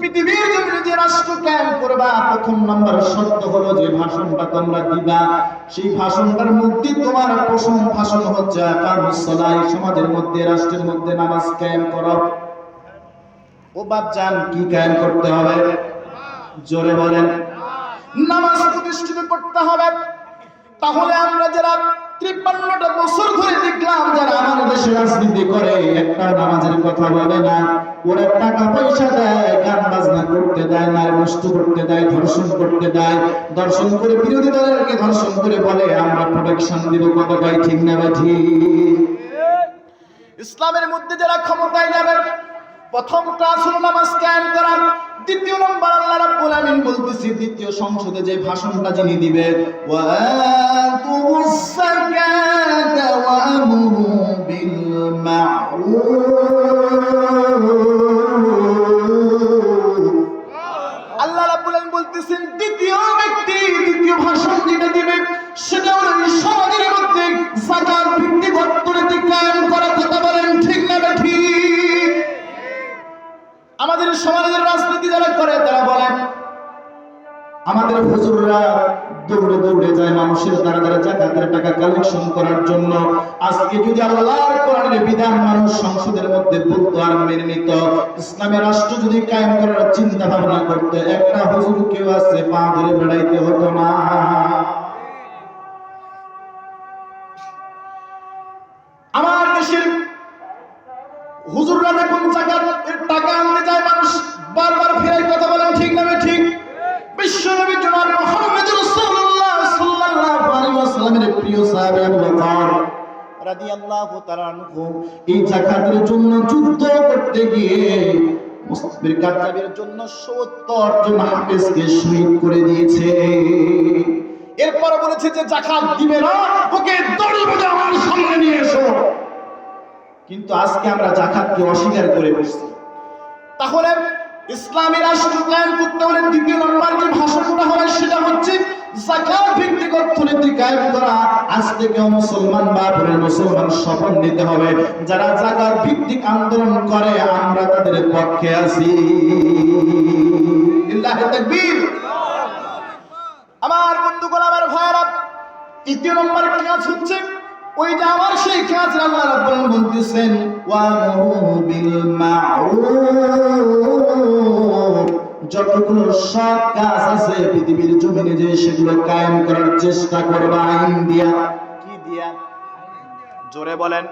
পৃথিবীর যে রাষ্ট্র করবা, প্রথম নম্বর শর্ত হলো যে ভাষণটা তোমরা দিবা। সেই ভাষণটার মধ্যে তোমার প্রথম ভাষণ হচ্ছে সমাজের মধ্যে, রাষ্ট্রের মধ্যে নামাজ কায়েম করো। ও বাপজান কি কায়েম করতে হবে? জোরে বলেন। নামাজ প্রতিষ্ঠিত করতে হবে। তাহলে আমরা যারা তিপ্পান্নটা বছর ধরে দেখলাম যারা দেশে রাজনীতি করে একটা নামাজের কথা বলে না, ওরা টাকা পয়সা দেয়, গান বাজনা করতে দেয় নষ্ট করতে দেয়, ধর্ষণ করতে দেয় করে বিরোধী ধর্ষণ করে বলে, আমরা প্রোটেকশন দিব কত ঠিক না ঠিক। ইসলামের মধ্যে যারা ক্ষমতায় যাবেন প্রথম ক্লাস হলো নামাজ কায়েম করা। দ্বিতীয় নম্বর আল্লাহ রাব্বুল আমিন বলতেছি, দ্বিতীয় সংসদে যে ভাষণটা যিনি দিবে, ওয়া সাকাতা ওয়া আমরু বিল মা'রুফ আমাদের হুজুররা দৌড়ে দৌড়ে যায় মানুষের দ্বারা দ্বারা জাকাতের টাকা কালেকশন করার জন্য। আজকে যদি আল্লাহর কোরআনের বিধান মানুষ সংসদের মধ্যে আর ইসলামের রাষ্ট্র যদি কায়েম করার চিন্তা ভাবনা করতে, একটা হুজুর কেউ আছে, পা ধরে বেড়াইতে হতো না। আমার দেশের হুজুররা যখন জাকাতের এই জাকাতের জন্য যুদ্ধ করতে গিয়ে মুসলিমের কাতাবের জন্য 70 জন হাফেজকে শহীদ করে দিয়েছে। এরপর বলেছে যে জাকাত দিবে না, ওকে দড়ি বেঁধে আমার সামনে নিয়ে এসো। কিন্তু আজকে আমরা জাকাতকে অস্বীকার করে বসছি। তাহলে ইসলামী রাষ্ট্র কায়েম করতে হলে দ্বিতীয় নম্বর যে ভাষণটা হবে সেটা হচ্ছে জাকাত ভিত্তিক অর্থনীতি কায়েম করা, আজ থেকে মুসলমান বা পরের মুসলমান শপথ নিতে হবে। যারা জাকাত ভিত্তিক আন্দোলন করে, আমরা তাদের পক্ষে আছি। তাকবীর। আমার বন্ধুগণ, আমার ভাইরা তৃতীয় নম্বর কাজ হচ্ছে ওই যে আমার সেই কাজ আল্লাহ রাব্বুল বলতেছেন, ওয়া বিল মা'রুফ যতগুলো সৎ কাজ আছে পৃথিবীর জমিনে যে সেগুলো কায়েম করার চেষ্টা করবা, আইন দিয়া। কি দিয়া? জোরে বলেন।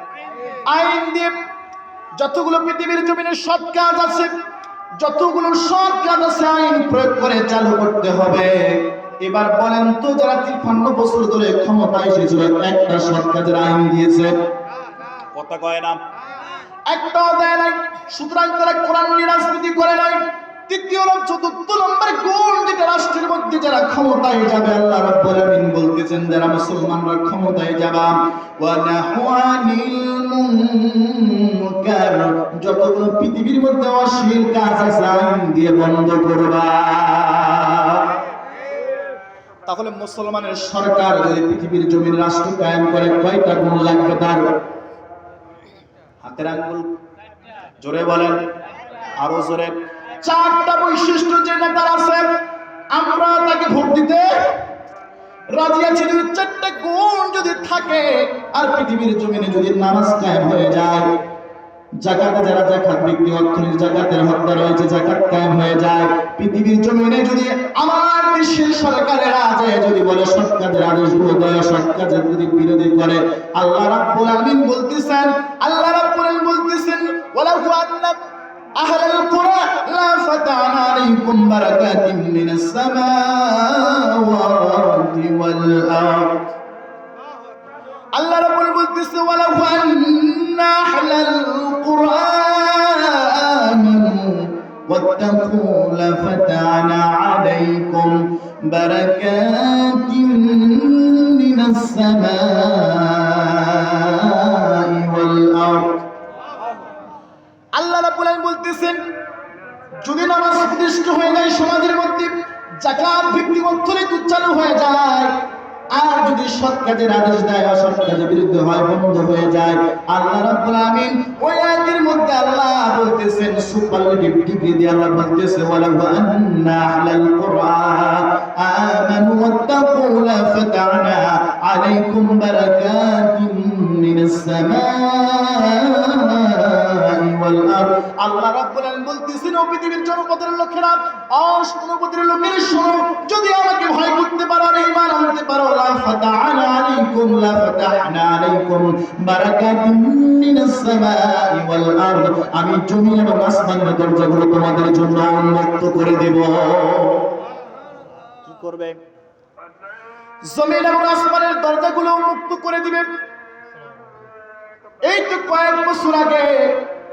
আইন দিয়ে। যতগুলো পৃথিবীর জমিনে সৎ কাজ আছে, যতগুলো সৎ কাজ আছে, আইন প্রয়োগ করে চালু করতে হবে। এবার বলেন তো, যারা তিপ্পান্ন বছর ধরে ক্ষমতায় এসেছিল, একটা সৎ কাজের আইন দিয়েছে। কথা কয় না। একটাও দেয় নাই। সুতরাং তারা কোরআন নিয়ে রাজনীতি করে নাই। তৃতীয় চতুর্থ নম্বর কোন যেটা রাষ্ট্রের মধ্যে যারা ক্ষমতায় যাবে, আল্লাহ রাব্বুল আমিন বলতেছেন, যারা মুসলমানরা ক্ষমতায় যাবা, ওয়া নাহওয়ানিল মুনকার, যতগুলো পৃথিবীর মধ্যে অশ্লীল কাজ আছে, আইন দিয়ে বন্ধ করবা। তাহলে মুসলমানের সরকার যদি পৃথিবীর জমির রাষ্ট্র কায়েম করে, কয়টা গুণ লাগবে তার? হাতের আঙ্গুল, জোরে বলেন, আরও জোরে। চারটা বৈশিষ্ট্য যে নেতার আছে, আমরা তাকে ভোট দিতে রাজি আছি। যদি চারটা গুণ যদি থাকে, আর পৃথিবীর জমিনে যদি নামাজ কায়েম হয়ে যায়, জাকাতে যারা জাকাত ব্যক্তি, অর্থনীতি জাকাতের হত্যা রয়েছে, জাকাত কায়েম হয়ে যায়। পৃথিবীর জমিনে যদি আমার দেশের সরকারের আজে যদি বলে সৎ যদি বিরোধী করে, আল্লাহ রাব্বুল বলতেছেন, আল্লাহ রাব্বুল বলতেছেন أهل القرى لا فتعنا عليكم بركات من السماوات والأرض. الله رب القدس ولو أن أهل القرى آمنوا واتقوا لفتعنا عليكم بركات من السماوات বলতেছেন যদি নামাজ প্রতিষ্ঠিত হয়ে যায় সমাজের মধ্যে জাকাত ভিত্তিক অর্থনীতি চালু হয়ে যায়, আর যদি সৎ কাজের আদেশ দেয়, অসৎ কাজের বিরুদ্ধে হয়, বন্ধ হয়ে যায়, আল্লাহ রাব্বুল আমিন ওই আয়াতের মধ্যে আল্লাহ বলতেছেন সুপারলেটিভ ডিগ্রি দিয়ে আল্লাহ বলতেছে, ওয়ালাউ আন্না আহলাল কুরআন আমানু ওয়াত্তাকু লাফতাহনা আলাইকুম বারাকাতিন মিনাস ওয়াল আরদ আল্লাহ রাব্বুল আলামিন বলতেছেন ও পৃথিবীর জনপদের লোকেরা শোনো যদি আমাকে ভয় করতে পারো আর ঈমান আনতে পারো লা আলাইকুম লা ফাতাহনা আলাইকুম বারাকাতিন মিনাস সামাই ওয়াল আরদ। আমি জমিন এবং আসমানের দরজাগুলো তোমাদের জন্য উন্মুক্ত করে দেব। কি করবে? জমিন এবং আসমানের দরজাগুলো উন্মুক্ত করে দিবে। এই তো কয়েক বছর আগে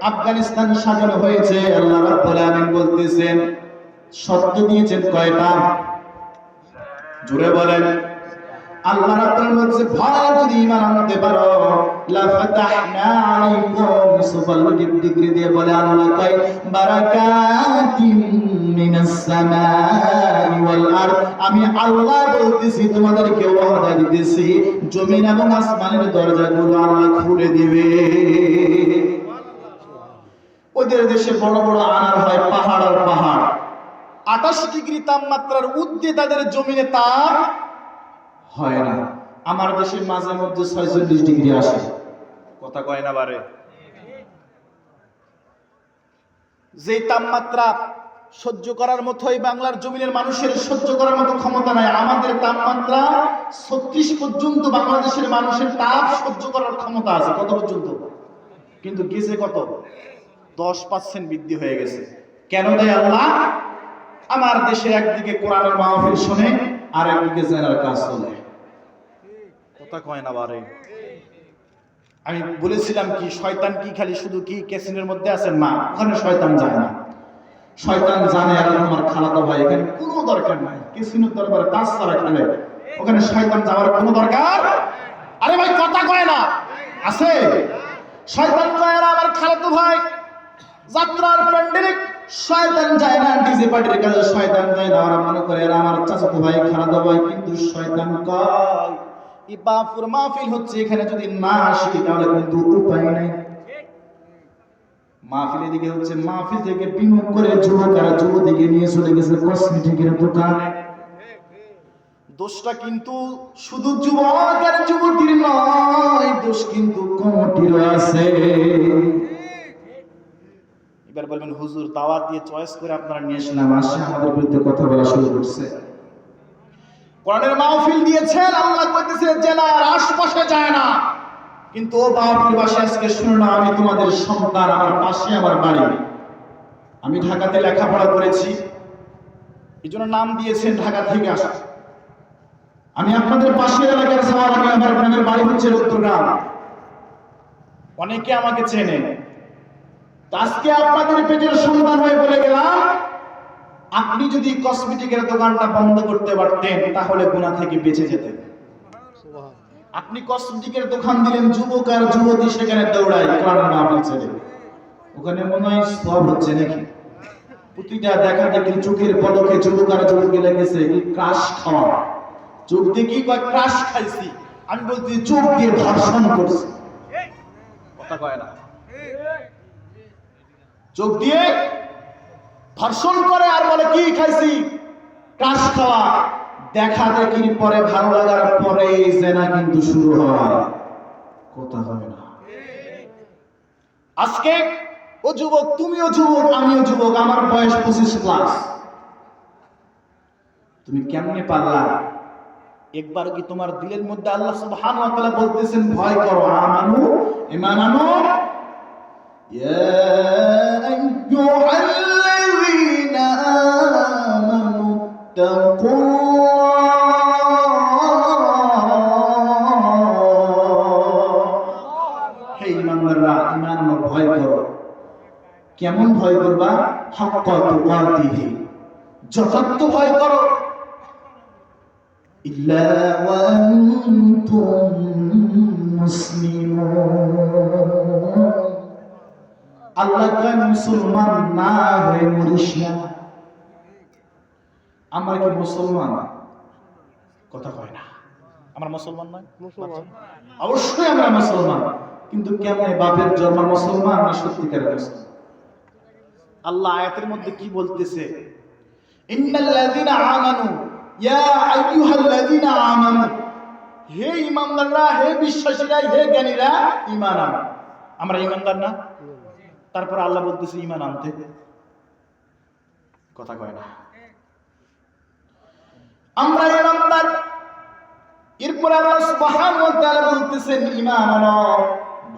আফগানিস্তান স্বাধীন হয়েছে, আল্লাহ রাব্বুল আলামিন বলতেছেন, শর্ত দিয়েছেন কয়টা? জুড়ে বলেন। আল্লাহ রাব্বুল বলছে ভয় যদি ঈমান আনতে পারো, লা ফাতাহনা আলাইকুম সুপারলেটিভ ডিগ্রি দিয়ে বলে আল্লাহ কয় বারাকাতিন মিনাস সামাই ওয়াল আরদ। আমি আল্লাহ বলতেছি, তোমাদেরকে ওয়াদা দিতেছি, জমিন এবং আসমানের দরজাগুলো আল্লাহ খুলে দিবে। ওদের দেশে বড় বড় আনার হয় পাহাড় আর পাহাড়। আঠাশ ডিগ্রি তাপমাত্রার ঊর্ধ্বে তাদের জমিনে তাপ হয় না। আমার দেশের মাঝে মধ্যে ছয়চল্লিশ ডিগ্রি আসে। কথা কয় না বারে? যে তাপমাত্রা সহ্য করার মতোই বাংলার জমিনের মানুষের সহ্য করার মতো ক্ষমতা নাই, আমাদের তাপমাত্রা ছত্রিশ পর্যন্ত বাংলাদেশের মানুষের তাপ সহ্য করার ক্ষমতা আছে। কত পর্যন্ত? কিন্তু গেছে কত? দশ পার্সেন্ট বৃদ্ধি হয়ে গেছে। কেন দেয় আল্লাহ? আমার দেশে একদিকে কোরআনের মাহফিল শোনে আর একদিকে জেনার কাজ চলে কথা কয় না বারে? আমি বলেছিলাম কি, শয়তান কি খালি শুধু কি ক্যাসিনের মধ্যে আছেন? না, ওখানে শয়তান যায় না। শয়তান জানে আর আমার খালাতো ভাই এখানে কোনো দরকার নাই। ক্যাসিনোর দরবারে কাজ ছাড়া খেলে। ওখানে শয়তান যাওয়ার কোনো দরকার? আরে ভাই, কথা কয় না। আছে? শয়তান কয়, আর আমার খালাতো ভাই যাত্রার প্যান্ডেলে শয়তান যায় না, ডিজে পার্টির কাছে শয়তান যায় না। ওরা মনে করে আমার চাচাতো ভাই, খালাতো ভাই, কিন্তু শয়তান কয়? এই বাপুর মাহফিল হচ্ছে, এখানে যদি না আসি, তাহলে কিন্তু উপায় নাই। মাহফিলের দিকে হচ্ছে, মাহফিল থেকে বিমুখ করে যুবক আর যুবতীকে নিয়ে চলে গেছে কসমেটিকের দোকানে। দোষটা কিন্তু শুধু যুবক আর যুবতীর নয়, দোষ কিন্তু কমিটিরও আছে। এবার বলবেন হুজুর দাওয়াত দিয়ে চয়েস করে আপনারা নিয়ে এসলাম আসে আমাদের বিরুদ্ধে কথা বলা শুরু করছে। কোরআনের মাহফিল দিয়েছেন আল্লাহ কইতেছে জেলার আশপাশে যায় না। কিন্তু ও মাহফিল বাসে আজকে শুনো না আমি তোমাদের সন্তান আমার পাশে আমার বাড়ি। আমি ঢাকাতে লেখাপড়া করেছি। এই জন্য নাম দিয়েছেন ঢাকা থেকে আসা। আমি আপনাদের পাশের এলাকার সবার আমি আমার গ্রামের বাড়ি হচ্ছে উত্তরগ্রাম অনেকে আমাকে চেনে। আজকে আপনাদের পেটের সন্তান হয়ে বলে গেলাম, আপনি যদি কসমেটিকের দোকানটা বন্ধ করতে পারতেন, তাহলে গুণা থেকে বেঁচে যেতেন। আপনি কসমেটিকের দোকান দিলেন, যুবক আর যুবতী সেখানে দৌড়ায় কোরআন না বলছে ওখানে মনে হয় সব হচ্ছে নাকি? প্রতিটা দেখা দেখি চোখের পলকে যুবক আর লেগেছে ক্রাশ খাওয়া। চোখ দিয়ে কি কয়, ক্রাশ খাইছি। আমি বলছি চোখ দিয়ে ধর্ষণ করছি। কথা কয় না। চোখ দিয়ে ধর্ষণ করে আর বলে, কি খাইছি? কাশ খাওয়া। দেখা দেখির পরে ভালো লাগার পরে জেনা কিন্তু শুরু হয়। কথা হয় না। আজকে, ও যুবক, তুমিও যুবক, আমিও যুবক, আমার বয়স পঁচিশ প্লাস। তুমি কেমনে পারলা? একবার কি তোমার দিলের মধ্যে আল্লাহ সুবহানাহু ওয়া তাআলা বলতেছেন, ভয় করো, আমানু ঈমান ভয় করো। কেমন ভয় করবা? হাক্কা তুকাতিহি। যথার্থ ভয় করো। ইল্লা ওয়ান্তুম মুসলিমুন আল্লাহ কয় মুসলমান না হয়ে মরিস না। আমরা কি মুসলমান? কথা কয় না। আমরা মুসলমান নয়? অবশ্যই আমরা মুসলমান। কিন্তু কেমনে বাপের জন্ম মুসলমান না সত্যিকারের মুসলমান? আল্লাহ আয়াতের মধ্যে কি বলতেছে? ইন্নাল্লাযীনা আমানু ইয়া আইয়ুহাল্লাযীনা আমানু। হে ঈমানদাররা হে বিশ্বাসীরা হে জ্ঞানীরা ঈমান আনো। আমরা ঈমানদার না? তারপর আল্লাহ বলতেছে, ঈমান আনতে। কথা কয় না। আমরা ঈমানদার এরপর আল্লাহ সুবহানাহু ওয়া তাআলা বলতেছেন, ঈমান আনো।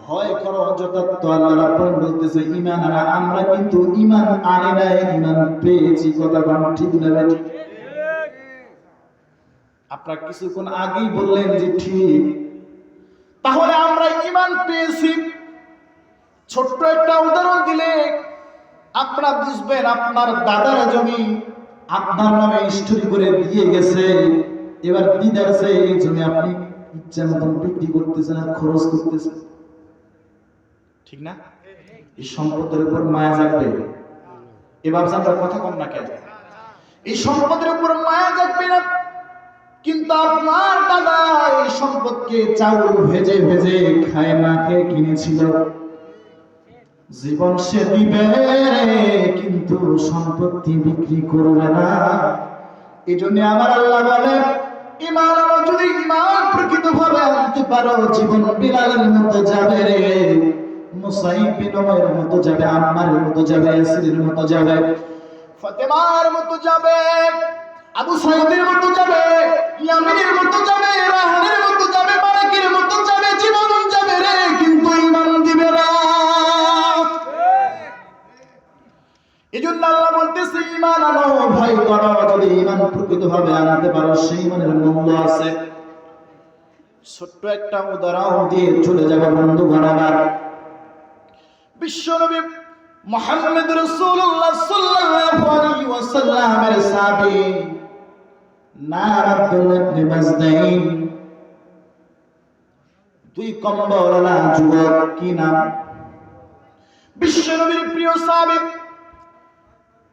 ভয় করো যথার্থ আল্লাহ রাব্বুল বলতেছে, ঈমান আনা। আমরা কিন্তু ঈমান আনি নাই, ঈমান পেয়েছি, কথা বল ঠিক না ভাই? আপনারা কিছুক্ষণ আগেই বললেন যে ঠিক। তাহলে আমরা ঈমান পেয়েছি। ছোট্ট একটা উদাহরণ দিলে আপনারা বুঝবেন আপনার দাদার জমি আপনার নামে স্টোরি করে দিয়ে গেছে। এবার দিদার আছে, এই জমি আপনি ইচ্ছা মতন বিক্রি করতেছেন আর খরচ করতেছেন। ঠিক না? এই সম্পদের উপর মায়া জাগবে। এবার আমরা কথা কম না কেন? এই সম্পদের উপর মায়া জাগবে না। কিন্তু আপনার দাদা এই সম্পদকে চাউল ভেজে ভেজে খায় না, খেয়ে কিনেছিল। জীবন সে দিবে কিন্তু সম্পত্তি বিক্রি করবে না। এই জন্য আমার আল্লাহ বলে ইমান যদি ইমান প্রকৃত ভাবে আনতে পারো, জীবন বিলালের মতো যাবে রে। মুসাইব বিন উমাইরের মতো যাবে, আম্মারের মতো যাবে, ইয়াসিরের মতো যাবে, ফাতেমার মতো যাবে, আবু সাইদের মতো যাবে, ইয়ামিনের মতো যাবে, রাহানের মতো যাবে, মালিকের মতো যাবে এই জন্য আল্লাহ বলতেছে ইমান আনো, ভয় করো, যদি ইমান প্রকৃত ভাবে আনতে পারো, সেই ইমানের মূল্য আছে। ছোট্ট একটা উদাহরণ দিয়ে চলে যাবে বন্ধু বিশ্বনবী মোহাম্মদ রাসূলুল্লাহ সাল্লাল্লাহু আলাইহি ওয়াসাল্লামের সাহাবী ইবনে মাসদাইন দুই কম্বলওয়ালা যুবক, কি নাম? বিশ্বনবীর প্রিয় সাহাবী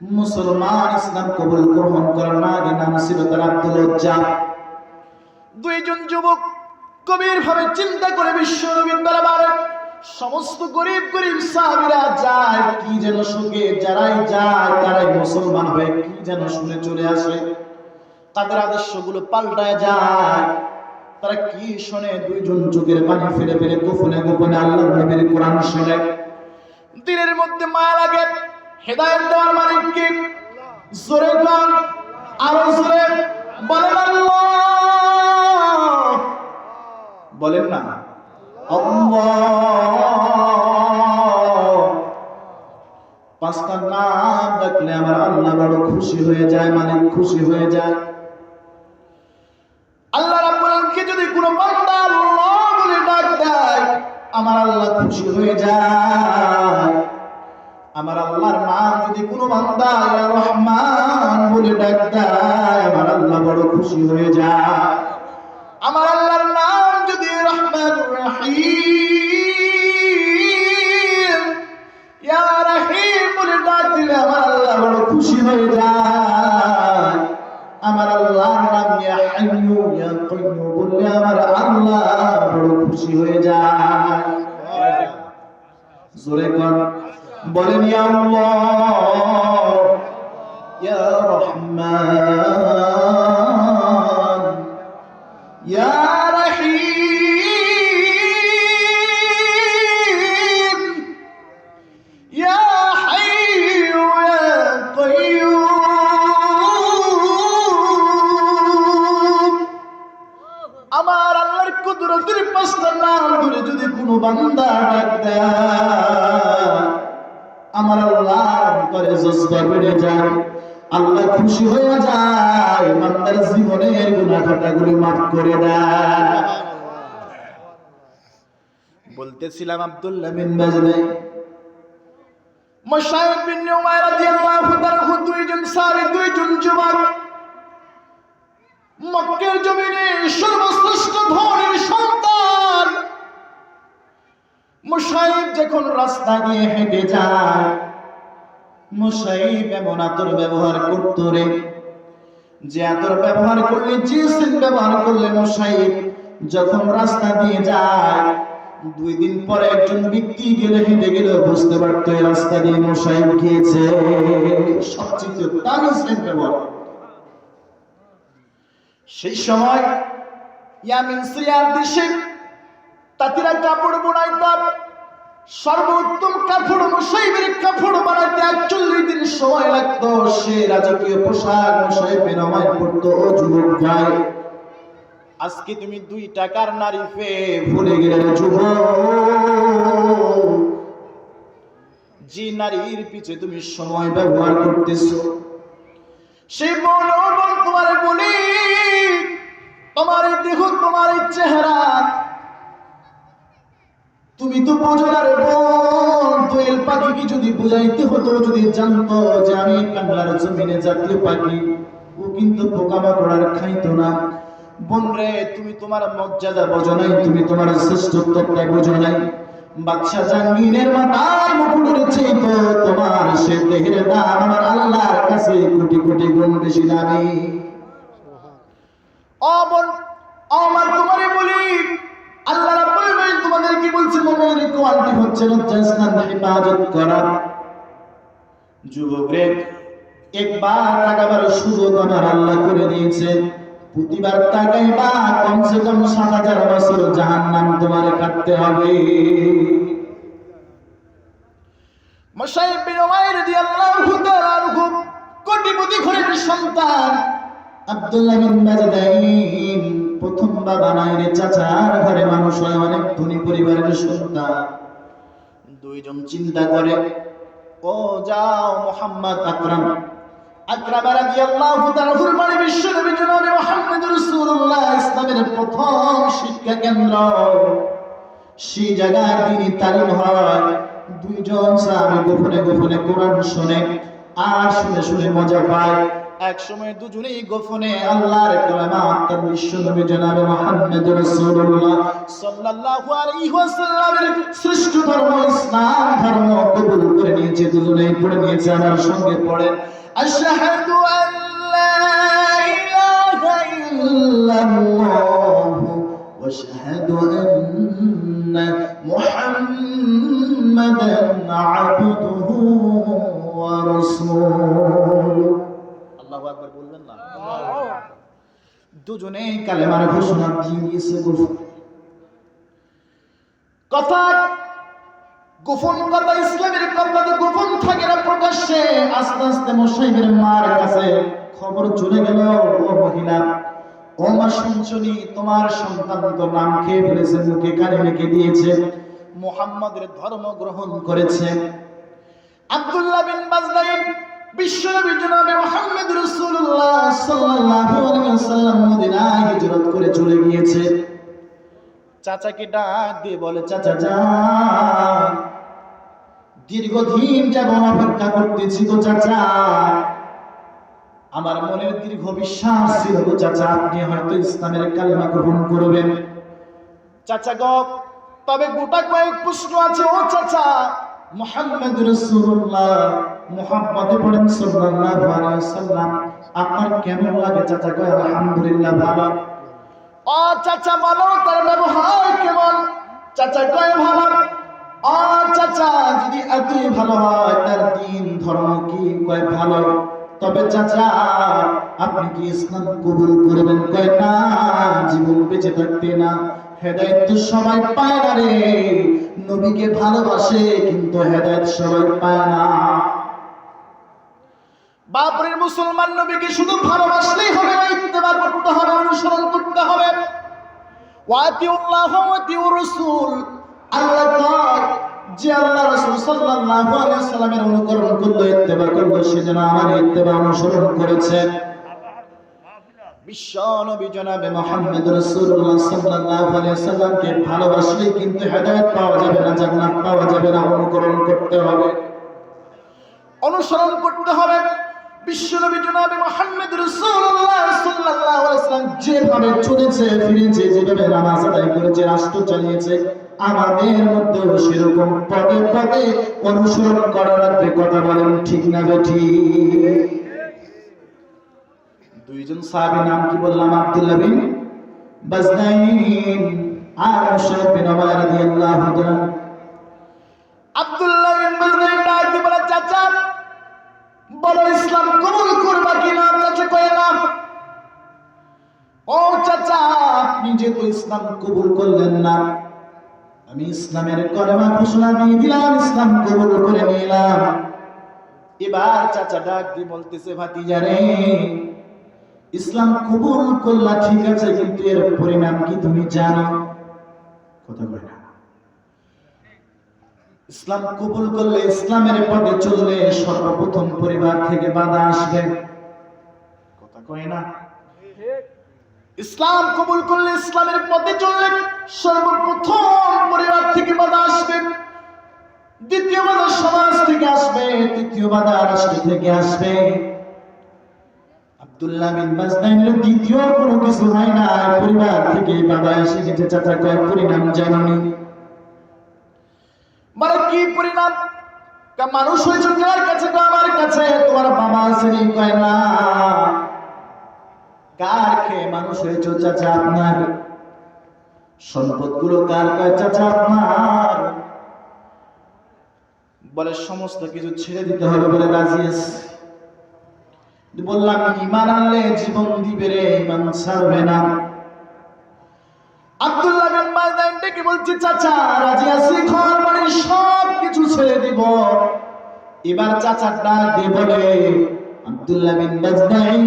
মুসলমান ইসলাম কবুল গ্রহণ করার আগে নাম ছিল তার আব্দুল দুইজন যুবক গভীর ভাবে চিন্তা করে বিশ্ব নবীর দরবারে, সমস্ত গরিব গরিব সাহাবীরা যায়, কি যেন সুখে যারাই যায়, তারাই মুসলমান হয়ে কি যেন শুনে চলে আসে। তাদের আদর্শগুলো পাল্টায় যায়। তারা কি শোনে? দুইজন চোখের পানি ফেলে ফেলে গোপনে গোপনে আল্লাহ নবীর কোরআন শোনে। দিনের মধ্যে মায়া লাগে, হেদায়েত দেওয়ার মালিক কি? জোরে গান, আরও জোরে বলেন আল্লাহ। বলেন না। আল্লাহ। পাঁচটা নাম ডাকলে আমার আল্লাহ বড় খুশি হয়ে যায় মালিক খুশি হয়ে যায় আল্লাহ রাব্বুল আলামিনকে যদি কোনো বান্দা আল্লাহ বলে ডাক দেয় আমার আল্লাহ খুশি হয়ে যায়। আমার আল্লাহর নাম যদি কোনো বান্দা ইয়া রহমান বলে ডাক দেয়, আমার আল্লাহ বড় খুশি হয়ে যায়। আমার আল্লাহর নাম যদি রহমান রহিম হয়ে জীবনের মাফ করে বলতেছিলাম আব্দুল্লাহ বিন বিন উমাইর রাদিয়াল্লাহু তাআলা দুইজন সাহাবী, দুইজন মক্কের জমিনে সর্বশ্রেষ্ঠ ধনের সন্তান। মুশাইব যখন রাস্তা দিয়ে হেঁটে যায় মুশাইব এমন আতর ব্যবহার করতো রে। যে আতর ব্যবহার করলে, যে সেন ব্যবহার করলে মুশাইব যখন রাস্তা দিয়ে যায়, দুই দিন পরে একজন ব্যক্তি গেলে হেঁটে গেলে বুঝতে পারতো এই রাস্তা দিয়ে মুশাইব গিয়েছে সবচেয়ে দামি সেন ব্যবহার। সেই সময় ইয়ামিন সিরিয়ার দেশে তাঁতিরা কাপড় বোনাইতাম সর্বোত্তম কাপড় মুসাইবের কাপড় বানাইতে একচল্লিশ দিন সময় লাগতো। সে রাজকীয় পোশাক মুসাইবে নামায় পড়তো যুবক ভাই, আজকে তুমি দুই টাকার নারী পেয়ে ভুলে গেলে যে নারীর পিছে তুমি সময় ব্যবহার করতেছো, সে বলো বল তোমার বলি, তোমার দেহ, তোমার চেহারা তুমি তো বোঝো না রে দোয়েল পাখিকে যদি বুঝাইতে হতো, যদি জানতো যে আমি বাংলার জমিনে জাতীয় পাখি, ও কিন্তু পোকামাকড় আর খাইতো না। বোন রে তুমি তোমার মর্যাদা বোঝো নাই, তুমি তোমার শ্রেষ্ঠত্বটা বোঝো নাই। জাহাঙ্গীরের মুকুটের চেয়ে তো তোমার সে দেহের দাম আমার আল্লাহর কাছে কোটি কোটি গুণ বেশি দামি আমার তোমারে বলি, আল্লাহ রাব্বুল কি বলছে? মুমিনের কোয়ালিটি হচ্ছে লজ্জাস্থান হেফাজত করা। যুবক একবার টাকাবার সুযোগ আমার আল্লাহ করে দিয়েছে। প্রতিবার টাকাই বা কমসে কম সাত হাজার বছর জাহান নাম তোমার কাটতে হবে। কোটিপতি ঘরের সন্তান আব্দুল্লাহ বিন বাজদাইন প্রথম বাবা চাচার ঘরে মানুষ হয়, অনেক ধনী পরিবারের সন্তান। দুইজন চিন্তা করে, ও, যাও মোহাম্মদ আকরাম। ইসলামের প্রথম সেই হয়। দুইজন গোপনে গোপনে কোরআন শুনে, আর শুনে শুনে মজা পায়। এক সময় দুজনেই গোপনে আল্লাহর কালামাত তার বিশ্ব নবী জনাবে মুহাম্মদ রাসূলুল্লাহ সাল্লাল্লাহু আলাইহি ওয়াসাল্লামের শ্রেষ্ঠ ধর্ম ইসলাম ধর্ম কবুল করে নিয়েছে দুজনেই পড়ে নিয়েছে আমার সঙ্গে পড়েন আশহাদু আল্লা ইলাহা ইল্লাল্লাহ واشهد ان محمدا عبده ورسوله দুজনে কালেমার ঘোষণা দিয়ে কথা গোপন, কথা ইসলামের কথা গোপন থাকে না প্রকাশ্যে আস্তে আস্তে মোসাইবের মার কাছে খবর চলে গেল, ও মহিলা, ও মা শুনছনি, তোমার সন্তান তো নাম খেয়ে ফেলেছে, মুখে কানে মেখে দিয়েছে, মোহাম্মদের ধর্ম গ্রহণ করেছে। আব্দুল্লাহ বিন বাজলাইন করে চলে গিয়েছে। চাচাকে ডাক দিয়ে বলে, চাচা দীর্ঘদিন যেমন অপেক্ষা করতেছি চাচা। আমার মনের দীর্ঘ বিশ্বাস ছিল গো চাচা, আপনি হয়তো ইসলামের কালিমা গ্রহণ করবেন। চাচা গো, তবে গোটা কয়েক প্রশ্ন আছে। ও চাচা মুহাম্মদ রাসূলুল্লাহ মুহাম্মদে পড়েন সাল্লাল্লাহু আলাইহি ওয়াসাল্লাম, আপনার কেমন লাগে চাচা কয় আলহামদুলিল্লাহ ভালো। ও চাচা বলো তার ব্যবহার কেমন? চাচা কয় ভালো। ও চাচা, যদি এতই ভালো হয়, তার দিন ধর্ম কি? কয়, ভালো। তবে চাচা, আপনি কি ইসলাম কবুল করবেন? কয়, না, জীবন বেঁচে থাকতে না। হেদায়ত তো সবাই পায় না রে। নবীকে ভালোবাসে, কিন্তু হেদায়ত সবাই পায় না। বাপরের মুসলমান নবীকে শুধু ভালোবাসলেই হবে না, ইত্তেবা করতে হবে, অনুসরণ করতে হবে। ওয়াতিউল্লাহ ওয়াতিউর রাসূল আল্লাহ কয় যে আল্লাহ রাসূল সাল্লাল্লাহু আলাইহি সাল্লামের অনুকরণ করল, ইত্তেবা করল সে যেন আমার ইত্তেবা অনুসরণ করেছে। বিশ্ব নবী জনাবে মুহাম্মদ রাসূলুল্লাহ সাল্লাল্লাহু আলাইহি সাল্লামকে ভালোবাসলে কিন্তু হেদায়েত পাওয়া যাবে না, জান্নাত পাওয়া যাবে না, অনুকরণ করতে হবে। অনুসরণ করতে হবে। দুইজন সাহাবীর নাম কি বললাম আব্দুল্লাহ বিন আর আব্দুল্লাহ বিন বাজনাইন ডাক দিয়ে বলে চাচা বলো ইসলাম কবুল করবা কিনা চাচা কয় না? ও চাচা, আপনি যেহেতু ইসলাম কবুল করলেন না, আমি ইসলামের কলেমা ঘোষণা দিয়ে দিলাম, ইসলাম কবুল করে নিলাম। এবার চাচা ডাক দিয়ে বলতেছে, ভাতিজা রে, ইসলাম কবুল করলা ঠিক আছে, কিন্তু এর পরিণাম কি তুমি জানো? কথা কয় না। ইসলাম কবুল করলে ইসলামের পথে চললে সর্বপ্রথম পরিবার থেকে বাধা আসবে। কথা কয় না? ইসলাম কবুল করলে ইসলামের পথে চললে সর্বপ্রথম পরিবার থেকে বাধা আসবে। দ্বিতীয় বাধা সমাজ থেকে আসবে, তৃতীয় বাধা রাষ্ট্র থেকে আসবে। আব্দুল্লাহ বিন মাসদাইনের দ্বিতীয় কোনো কিছু হয় না পরিবার থেকে বাবা এসে গেছে। চাচা কয়, পরিণাম জানি কি পরিণাম। মানুষ কাছে? কয় আমার কাছে। তোমার বাবা কয়, না, কার খেয়ে মানুষ হয়েছে চাচা আপনার? সম্পদগুলো কার কয়, চাচা আপনার? বলে, সমস্ত কিছু ছেড়ে দিতে হবে বলে রাজি বললাম ইমান আনলে জীবন দিবে রে ইমান ছাড়বে না। আব্দুল্লাহ ডেকে বলছে, চাচা, রাজি আছি ঘর বাড়ি সব কিছু ছেড়ে দিব। এবার চাচার ডাক দিয়ে বলে, আব্দুল্লাহ বিন বাজদাইন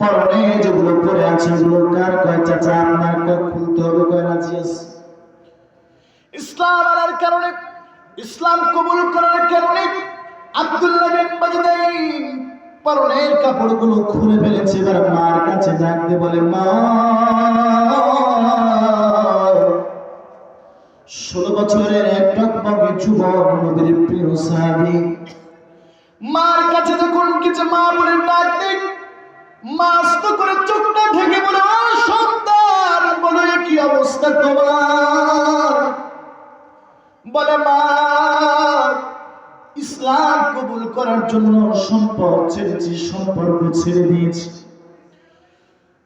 পরনে যেগুলো পরে আছে ওগুলো কার কয় চাচা? আপনার কয় খুলতে হবে, কয় রাজি আছে। ইসলাম আনার কারণে, ইসলাম কবুল করার কারণে আব্দুল্লাহ বিন বাজদাইন পরনের কাপড়গুলো খুলে ফেলেছে, এবার মার কাছে ডাকতে বলে, মা, ষোলো বছরের এক যুবক নবীর প্রিয় সাহাবী। মার কাছে যখন কিছু মা বলে ডাক দেখ মা আস্ত করে চোখটা ঢেকে বলে সন্তান, বলে কি অবস্থা তোমার? বলে, মা করার জন্য সম্পদ ছেড়েছি, সম্পর্ক ছেড়ে দিয়েছি।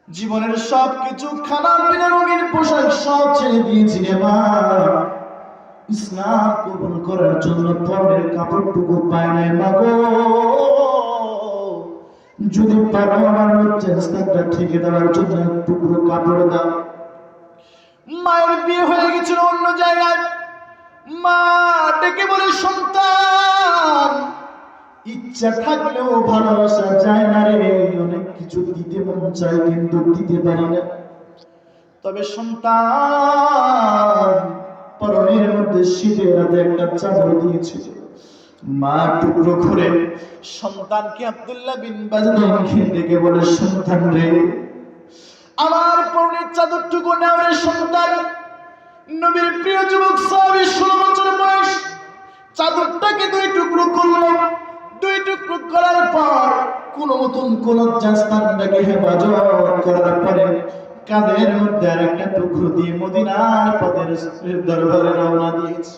জীবনের সব কিছু খানা পিনা রঙের পোশাক সব ছেড়ে দিয়েছি রে মা। করার জন্য পরের কাপড়টুকু পায় নাই মা গো। যদি আমার ঠিকে দেওয়ার জন্য টুকরো কাপড় দাও। মায়ের বিয়ে হয়ে গেছিল অন্য জায়গায়। মা ডেকে বলে, সন্তান ইচ্ছা থাকলেও ভালোবাসা যায় না রে। অনেক কিছু দিতে মন চায় কিন্তু দিতে পারি না। তবে সন্তান, পরনের মধ্যে শীতের রাতে একটা চাদর দিয়েছিল। মা টুকরো করে সন্তানকে আব্দুল্লাহ বিন বাজলামকে ডেকে বলে, সন্তান রে, আমার পরনের চাদরটুকু নাও রে সন্তান। নবীর প্রিয় যুবক সাহাবী ষোলো বছর বয়স, চাদরটাকে দুই টুকরো করল। দুই টুকরো করার পর কোন মতন করার পরে মধ্যে আর একটা টুকরো দিয়ে মদিনার পথের দরবারে রওনা দিয়েছে।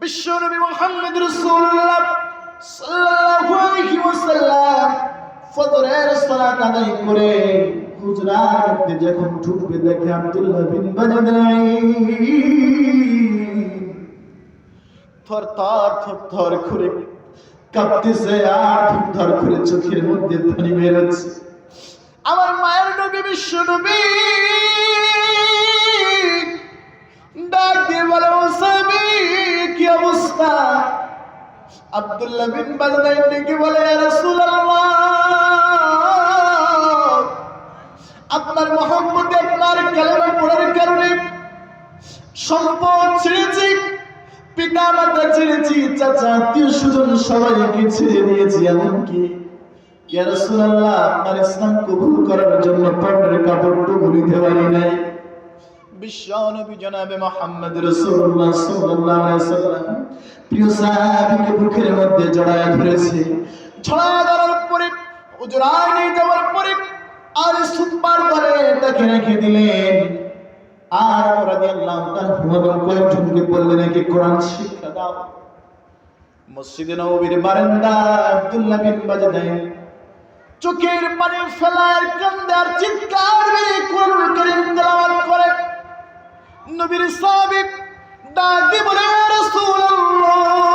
বিশ্বনবী মুহাম্মদ সাল্লাল্লাহু আলাইহি ওয়াসাল্লাম ফজরের সালাত আদায় করে যখন ঢুকবে দেখে আব্দুল্লাহ বিন থর থর থর থর করে কাঁপতেছে আর থর করে চোখের মধ্যে পানি বেরোচ্ছে আমার মায়ের নবী বিশ্ব নবী। ডাক দিয়ে বলে "ও সাহাবী, কি অবস্থা? আব্দুল্লাহ বিন বাজদাইন ডেকে বলে "ইয়া রাসূলুল্লাহ আপনার মহব্বতে আপনার কালেমা পড়ার কারণে সম্পদ ছেড়েছি। পিতা মাতা ছেড়েছি চাচা, আত্মীয় স্বজন সবাইকে ছেড়ে দিয়েছি, এমনকি ইয়া রাসূলুল্লাহ, আপনার ইসলাম কবুল করার জন্য পরের কাপড়টুকু নিতে পারি নাই। মধ্যে জড়ায় ধরেছে। ছড়ায় ধরার পরে, উজরায় নিয়ে যাওয়ার রেখে দিলেন। আর রাদিয়াল্লাহু তাআলা কয়েকজনকে বললেন কি কোরআন শিক্ষা দাও। মসজিদে নববীর বারান্দা আব্দুল্লাহ বিন বাজদাই চোখের পানি ফেলার কান্দে আর চিৎকার দিয়ে কোরআন করিম তেলাওয়াত করে। নবীর সাহাবী ডাক দিয়ে বলে রাসূলুল্লাহ!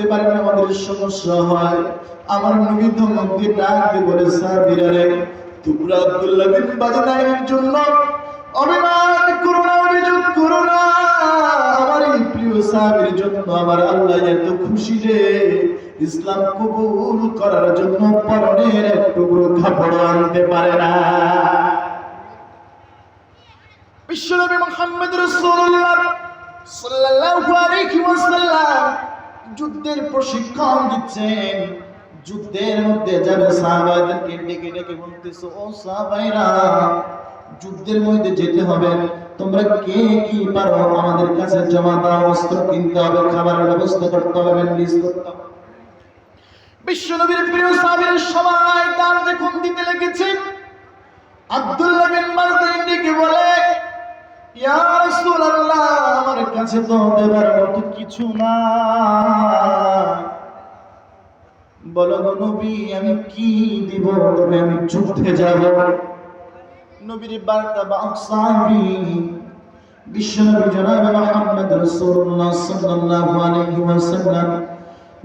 পড়তে পারি না আমাদের সমস্যা হয়, আমার নবী তো মধ্যে ডাক দিয়ে বলে সাহাবীরা রে তোমরা আব্দুল্লাহ বিন বাজদাইনের জন্য অভিমান করো না, অভিযোগ করো না। আমার এই প্রিয় সাহাবীর জন্য আমার আল্লাহ এত খুশি যে ইসলাম কবুল করার জন্য পরনের এক টুকরো কাপড় আনতে পারে না। বিশ্বনবী মুহাম্মদ রাসূলুল্লাহ সাল্লাল্লাহু আলাইহি ওয়াসাল্লাম যুদ্ধের প্রশিক্ষণ দিচ্ছেন। যুদ্ধের মধ্যে যাবে সাহাবাদেরকে ডেকে ডেকে বলতেছে, ও সাহাবাইরা, যুদ্ধের মধ্যে যেতে হবে। তোমরা কে কি পারো? আমাদের কাছে জমা দাও, অস্ত্র কিনতে হবে, খাবারের ব্যবস্থা করতে হবে ম্যান্ডিস করতে বিশ্বনবীর প্রিয় সাহাবীর সবাই দান যখন দিতে লেগেছে। আব্দুল্লাহ বিন ডেকে বলে আমার কাছে তো দেবার মতো কিছু না নবী, আমি কি দিব? তবে আমি যাব। নবীর বার্তা বা জনাব রাসূলুল্লাহ সাল্লাল্লাহু আলাইহি ওয়াসাল্লাম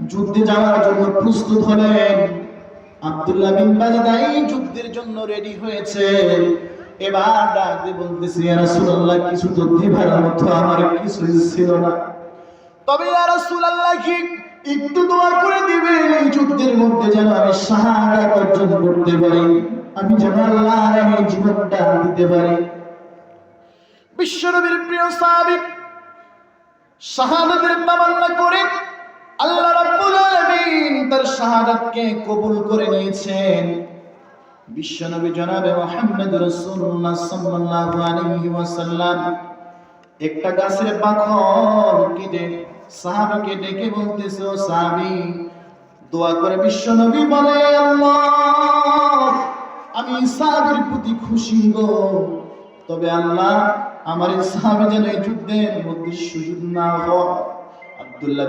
যুদ্ধে যাওয়ার জন্য প্রস্তুত হলেন। আব্দুল্লাহ বিন যুদ্ধের জন্য রেডি হয়েছে। এবার ডাক দিয়ে বলতেছি রাসূলুল্লাহ, কিছু তো দিবার মতো আমার কিছুই ছিল না। তবে রাসূলুল্লাহ কি একটু দোয়া করে দিবেন, এই যুদ্ধের মধ্যে যেন আমি শাহাদাত অর্জন করতে পারি, আমি যেন আল্লাহর আমি জীবনটা দিতে পারি। বিশ্বনবীর প্রিয় সাহাবী, শাহাদাতের তামান্না করে আল্লাহ রাব্বুল আলামিন তার শাহাদাতকে কবুল করে নিয়েছেন। বিশ্বনবী জনাবে মুহাম্মদ রাসূলুল্লাহ সাল্লাল্লাহু আলাইহি ওয়াসাল্লাম একটা গাছের পাখল কেটে সাহাবীকে ডেকে বলতেছে, ও সাহাবী, দোয়া করে বিশ্বনবী বলে, আল্লাহ, আমি সাহাবীর প্রতি খুশি গো। তবে আল্লাহ আমার সাহাবী যেন এই যুদ্ধের মধ্যে সুযোগ না হয় আব্দুল্লাহ